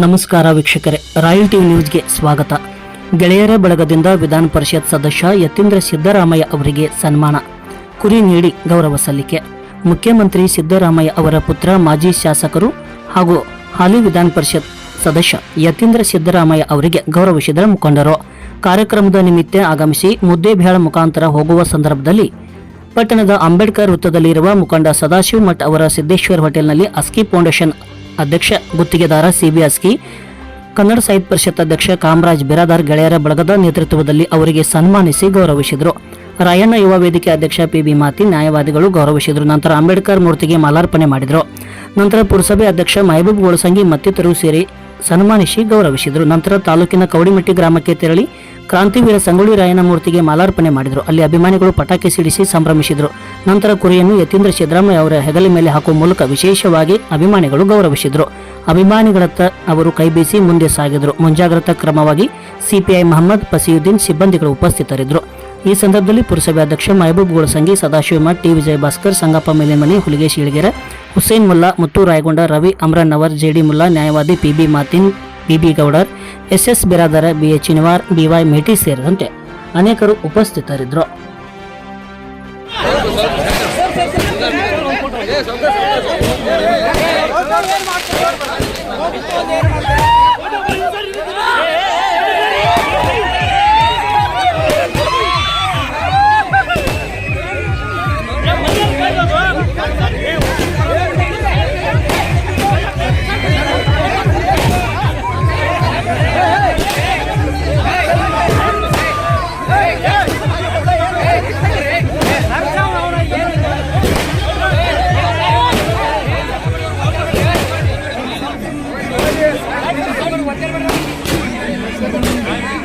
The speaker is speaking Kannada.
ನಮಸ್ಕಾರ ವೀಕ್ಷಕರೇ, ರಾಯಲ್ ಟಿವಿ ನ್ಯೂಸ್ಗೆ ಸ್ವಾಗತ. ಗೆಳೆಯರ ಬಳಗದಿಂದ ವಿಧಾನ ಪರಿಷತ್ ಸದಸ್ಯ ಯತೀಂದ್ರ ಸಿದ್ದರಾಮಯ್ಯ ಅವರಿಗೆ ಸನ್ಮಾನ. ಕುರಿ ನೀಡಿ ಗೌರವ ಸಲ್ಲಿಕೆ. ಮುಖ್ಯಮಂತ್ರಿ ಸಿದ್ದರಾಮಯ್ಯ ಅವರ ಪುತ್ರ, ಮಾಜಿ ಶಾಸಕರು ಹಾಗೂ ಹಾಲಿ ವಿಧಾನ ಪರಿಷತ್ ಸದಸ್ಯ ಯತೀಂದ್ರ ಸಿದ್ದರಾಮಯ್ಯ ಅವರಿಗೆ ಗೌರವಿಸಿದ ಮುಖಂಡರು. ಕಾರ್ಯಕ್ರಮದ ನಿಮಿತ್ತ ಆಗಮಿಸಿ ಮುದ್ದೇಬೇಳ ಮುಖಾಂತರ ಹೋಗುವ ಸಂದರ್ಭದಲ್ಲಿ ಪಟ್ಟಣದ ಅಂಬೇಡ್ಕರ್ ವೃತ್ತದಲ್ಲಿರುವ ಮುಖಂಡ ಸದಾಶಿವ ಮಠ್ ಅವರ ಸಿದ್ದೇಶ್ವರ್ ಹೋಟೆಲ್ನಲ್ಲಿ ಅಸ್ಕಿ ಫೌಂಡೇಶನ್ ಅಧ್ಯಕ್ಷ ಗುತ್ತಿಗೆದಾರ ಸಿಬಿಎಸ್ಕಿ ಕನ್ನಡ ಸಾಹಿತ್ಯ ಪರಿಷತ್ ಅಧ್ಯಕ್ಷ ಕಾಮರಾಜ್ ಬಿರಾದಾರ್ ಗೆಳೆಯರ ಬಳಗದ ನೇತೃತ್ವದಲ್ಲಿ ಅವರಿಗೆ ಸನ್ಮಾನಿಸಿ ಗೌರವಿಸಿದರು. ರಾಯಣ್ಣ ಯುವ ವೇದಿಕೆ ಅಧ್ಯಕ್ಷ ಪಿಬಿ ಮಾತಿ ನ್ಯಾಯವಾದಿಗಳು ಗೌರವಿಸಿದರು. ನಂತರ ಅಂಬೇಡ್ಕರ್ ಮೂರ್ತಿಗೆ ಮಾಲಾರ್ಪಣೆ ಮಾಡಿದರು. ನಂತರ ಪುರಸಭೆ ಅಧ್ಯಕ್ಷ ಮಹಬೂಬ್ ಗೋಳಸಂಗಿ ಮತ್ತಿತರರು ಸೇರಿ ಸನ್ಮಾನಿಸಿ ಗೌರವಿಸಿದರು. ನಂತರ ತಾಲೂಕಿನ ಕೌಡಿಮಟ್ಟಿ ಗ್ರಾಮಕ್ಕೆ ತೆರಳಿ ಕ್ರಾಂತಿವೀರ ಸಂಗೊಳ್ಳಿ ರಾಯನ ಮೂರ್ತಿಗೆ ಮಾಲಾರ್ಪಣೆ ಮಾಡಿದರು. ಅಲ್ಲಿ ಅಭಿಮಾನಿಗಳು ಪಟಾಕಿ ಸಿಡಿಸಿ ಸಂಭ್ರಮಿಸಿದರು. ನಂತರ ಕುರಿಯನ್ನು ಯತೀಂದ್ರ ಸಿದ್ದರಾಮಯ್ಯ ಅವರ ಹೆಗಲ ಮೇಲೆ ಹಾಕುವ ಮೂಲಕ ವಿಶೇಷವಾಗಿ ಅಭಿಮಾನಿಗಳು ಗೌರವಿಸಿದರು. ಅಭಿಮಾನಿಗಳತ್ತ ಅವರು ಕೈಬೀಸಿ ಮುಂದೆ ಸಾಗಿದರು. ಮುಂಜಾಗ್ರತಾ ಕ್ರಮವಾಗಿ ಸಿಪಿಐ ಮಹಮ್ಮದ್ ಫಸೀಯುದ್ದೀನ್ ಸಿಬ್ಬಂದಿಗಳು ಉಪಸ್ಥಿತರಿದ್ದರು ಈ ಸಂದರ್ಭದಲ್ಲಿ ಪುರಸಭೆ ಅಧ್ಯಕ್ಷ ಮಹಬೂಬ್ ಗೋಳಸಂಗಿ ಸದಾಶಿವ ಮಠ್, ಟಿ. ವಿಜಯ ಭಾಸ್ಕರ್, ಸಂಗಪ್ಪ ಮೇಲೆಮನಿ, ಹುಲಿಗೇಶ್ ಇಳಗೆರೆ, ಹುಸೇನ್ ಮುಲ್ಲಾ ಮುತ್ತು ರಾಯಗೊಂಡ, ರವಿ ಅಮ್ರನ್ ಅವರ್ ಜೆಡಿ ಮುಲ್ಲಾ, ನ್ಯಾಯವಾದಿ PB Matin BB Gowdar S S Biradar H Chinawar BY Meti ಸೇರಿದಂತೆ ಅನೇಕರು ಉಪಸ್ಥಿತರಿದ್ದರು. Thank you.